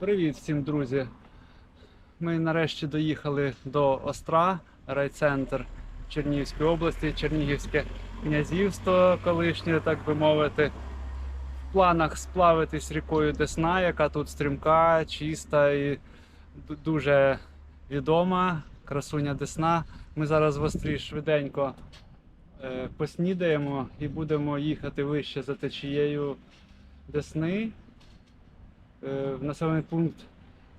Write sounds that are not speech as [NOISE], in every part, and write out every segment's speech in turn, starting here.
Привіт всім, друзі! Ми нарешті доїхали до Остра, райцентр Чернігівської області, Чернігівське князівство колишнє, так би мовити. В планах сплавитись рікою Десна, яка тут стрімка, чиста і дуже відома. Красуня Десна. Ми зараз в Острі швиденько е, поснідаємо і будемо їхати вище за течією Десни в населений пункт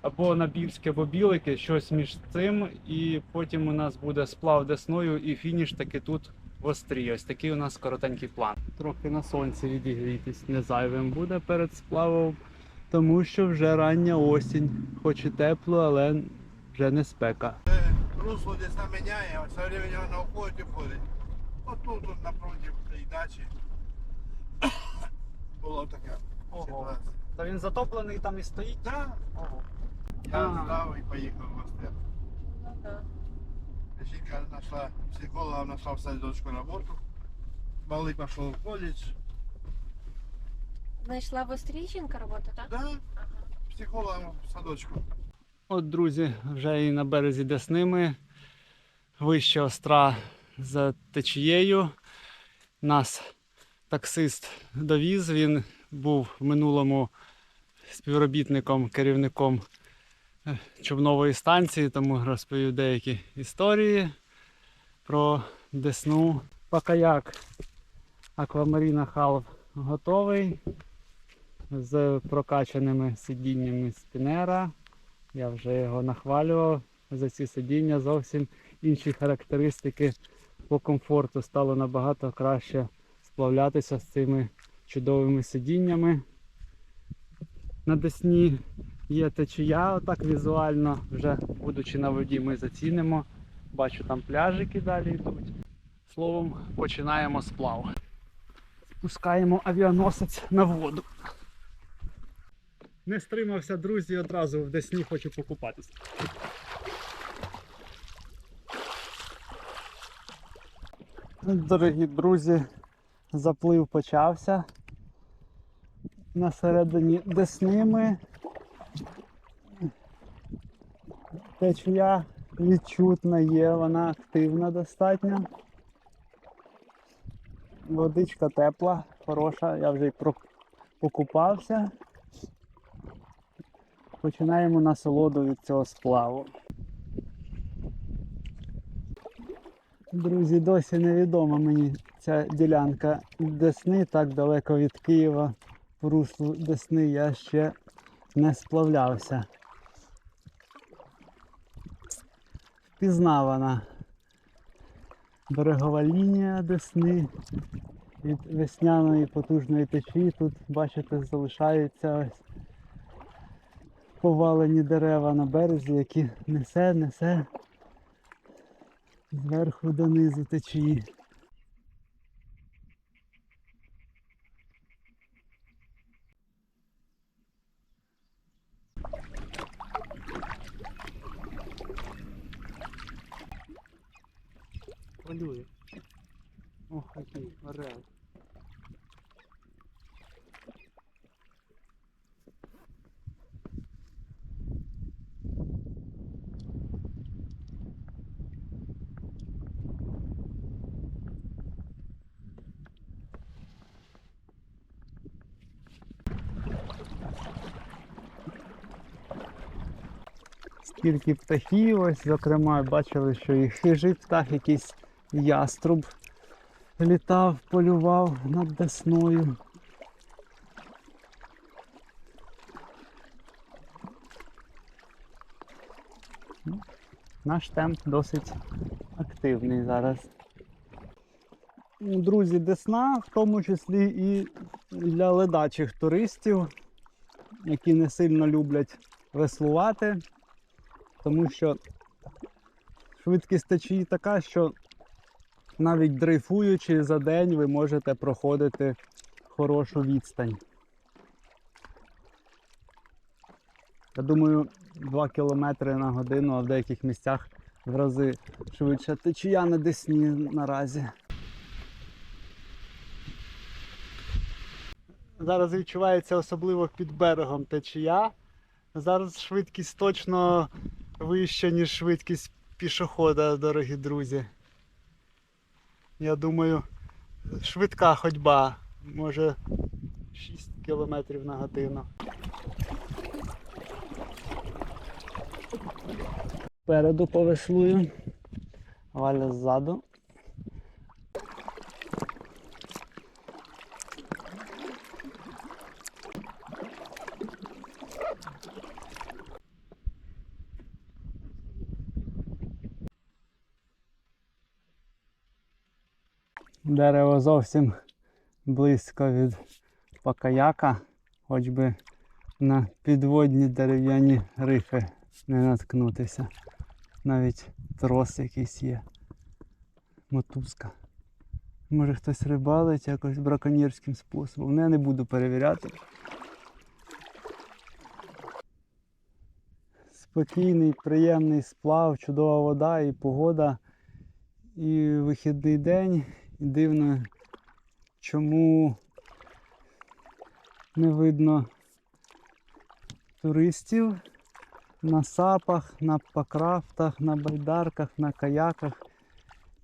або на Більське, або Білики, щось між цим. І потім у нас буде сплав Десною і фініш таки тут в Острі. Ось такий у нас коротенький план. Трохи на сонці відігрітись не зайвим буде перед сплавом, тому що вже рання осінь, хоч і тепло, але вже не спека. русло десь там міняє, а все время воно уходить і входить. От тут, тут напротив цієї дачі [COUGHS] було таке. Ого. ситуація. Та він затоплений там і стоїть. Да, Ого. я А. здав і поїхав в Остер. Жінка знайшла психолога, знайшла в садочку роботу. Малий пішов в коледж. Знайшла в Остріченка роботу, так? Да, психологом в садочку. От, друзі, вже і на березі Десни ми вище остра за течією. Нас таксист довіз. Він був в минулому співробітником, керівником е, човнової станції, тому розповів деякі історії про Десну. Покаяк Аквамаріна Халв готовий з прокачаними сидіннями спінера. Я вже його нахвалював за ці сидіння. Зовсім інші характеристики по комфорту стало набагато краще сплавлятися з цими чудовими сидіннями. На Десні є течія, отак візуально, вже будучи на воді, ми зацінимо. Бачу, там пляжики далі йдуть. Словом, починаємо сплав. Спускаємо авіаносець на воду. Не стримався, друзі, одразу в Десні хочу покупатися. Дорогі друзі, заплив почався. На середині Десни ми. Течія відчутна є, вона активна достатньо. Водичка тепла, хороша, я вже й покупався починаємо насолоду від цього сплаву. Друзі, досі невідома мені ця ділянка Десни, так далеко від Києва. По руслу Десни я ще не сплавлявся. Впізнавана берегова лінія Десни від весняної потужної течії. Тут, бачите, залишаються ось повалені дерева на березі, які несе, несе зверху донизу течії. Полює. Ох, який орел. Скільки птахів, ось, зокрема, бачили, що і хижий птах, якийсь яструб літав, полював над десною. Наш темп досить активний зараз. Друзі, Десна, в тому числі і для ледачих туристів, які не сильно люблять веслувати, тому що швидкість течії така, що навіть дрейфуючи за день ви можете проходити хорошу відстань. Я думаю, 2 км на годину, а в деяких місцях в рази швидше течія на Десні наразі. Зараз відчувається особливо під берегом течія. Зараз швидкість точно вища, ніж швидкість пішохода, дорогі друзі. Я думаю, швидка ходьба, може 6 км на годину. Переду повеслую, Валя ззаду. Дерево зовсім близько від покаяка, хоч би на підводні дерев'яні рифи не наткнутися. Навіть трос якийсь є. Мотузка. Може хтось рибалить якось браконьєрським способом. Ну, я не буду перевіряти. Спокійний, приємний сплав, чудова вода і погода. І вихідний день. Дивно, чому не видно туристів на сапах, на пакрафтах, на байдарках, на каяках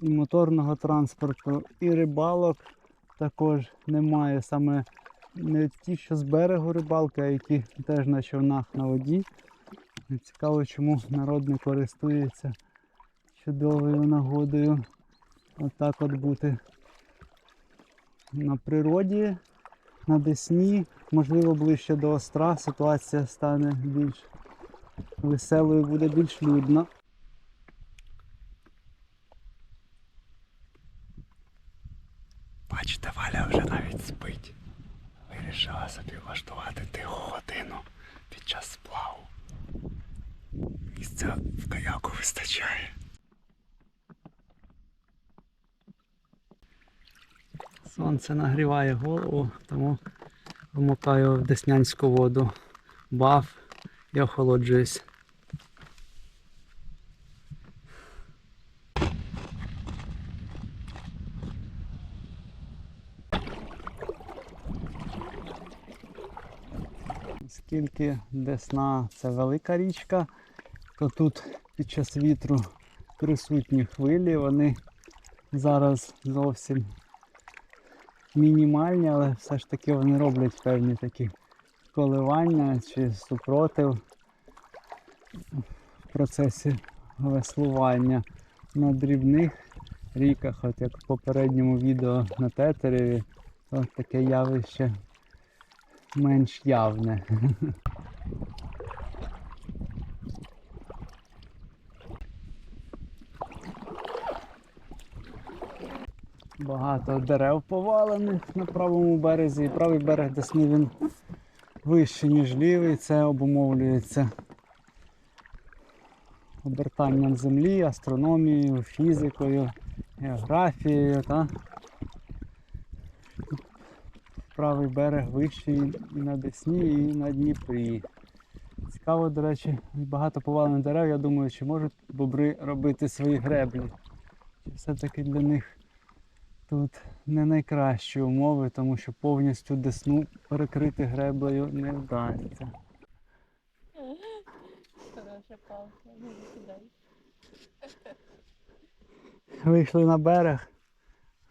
і моторного транспорту, і рибалок також немає. Саме не ті, що з берегу рибалки, а які теж на човнах на воді. Цікаво, чому народ не користується чудовою нагодою отак от бути на природі, на Десні, можливо, ближче до остра ситуація стане більш веселою, буде більш людно. Бачите, Валя вже навіть спить. Вирішила собі влаштувати тиху годину під час сплаву. Місця в каяку вистачає. Сонце нагріває голову, тому вмикаю в деснянську воду баф і охолоджуюсь. Оскільки Десна це велика річка, то тут під час вітру присутні хвилі, вони зараз зовсім мінімальні, але все ж таки вони роблять певні такі коливання чи супротив в процесі веслування на дрібних ріках, от як в попередньому відео на тетереві, то таке явище менш явне. [LAUGHS] Багато дерев повалених на правому березі. І правий берег Десни він вищий, ніж лівий. Це обумовлюється обертанням землі, астрономією, фізикою, географією. Та? Правий берег вищий і на Десні, і на Дніпрі. Цікаво, до речі, багато повалених дерев. Я думаю, чи можуть бобри робити свої греблі. Чи все-таки для них тут не найкращі умови, тому що повністю десну перекрити греблею не вдасться. Хорошая палка. Ну, кидай. Вийшли на берег.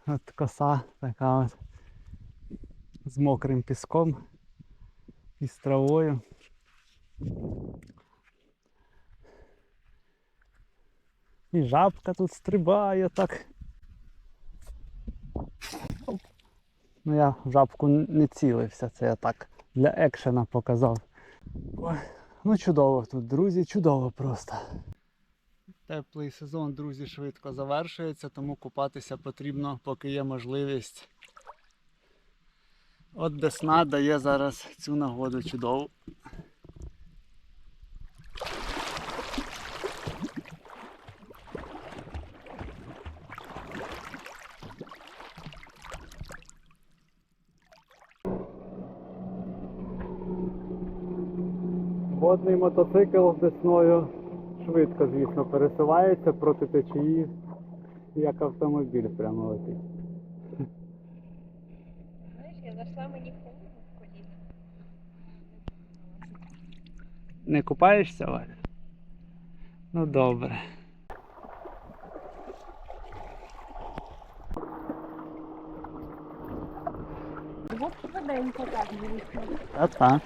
От коса така от з мокрим піском і з травою. І жабка тут стрибає так. Ну я в жабку не цілився, це я так для екшена показав. Ой, ну чудово тут, друзі, чудово просто. Теплий сезон, друзі, швидко завершується, тому купатися потрібно, поки є можливість. От Десна дає зараз цю нагоду чудову. Водний мотоцикл з десною швидко, звісно, пересувається проти течії, як автомобіль прямо летить. Знаєш, я зайшла мені в коліна. Не купаєшся, Валя? Ну добре. Воденько так звісно. А так.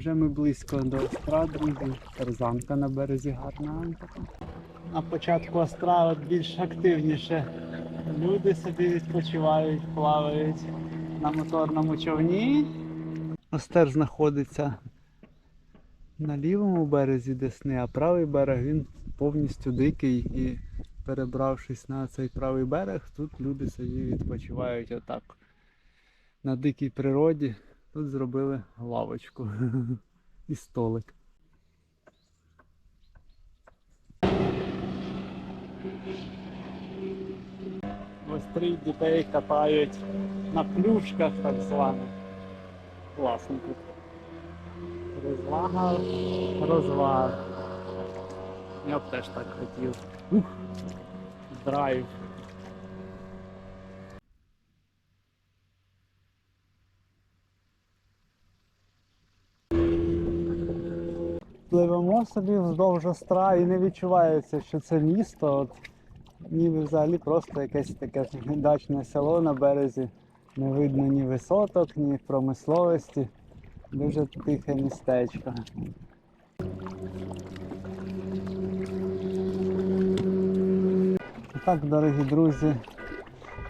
Вже ми близько до остра, друзі. Тарзанка на березі гарна. На початку остра більш активніше. Люди собі відпочивають, плавають на моторному човні. Остер знаходиться на лівому березі Десни, а правий берег він повністю дикий і перебравшись на цей правий берег, тут люди собі відпочивають отак. На дикій природі тут зробили лавочку [LAUGHS] і столик. Ось три дітей катають на плюшках так званих. Класно тут. Розвага, розваг. Я б теж так хотів. Ух, драйв. Пливемо собі вздовж остра і не відчувається, що це місто. От, ніби взагалі просто якесь таке дачне село на березі. Не видно ні висоток, ні промисловості. Дуже тихе містечко. Так, дорогі друзі,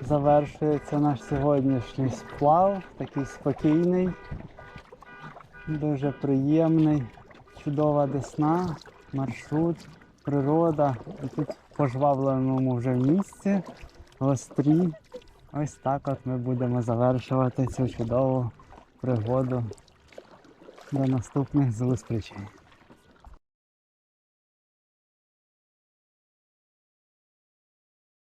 завершується наш сьогоднішній сплав, такий спокійний, дуже приємний, чудова десна, маршрут, природа. І тут в пожвавленому вже місці, гострі. Ось так от ми будемо завершувати цю чудову пригоду. До наступних зустрічей.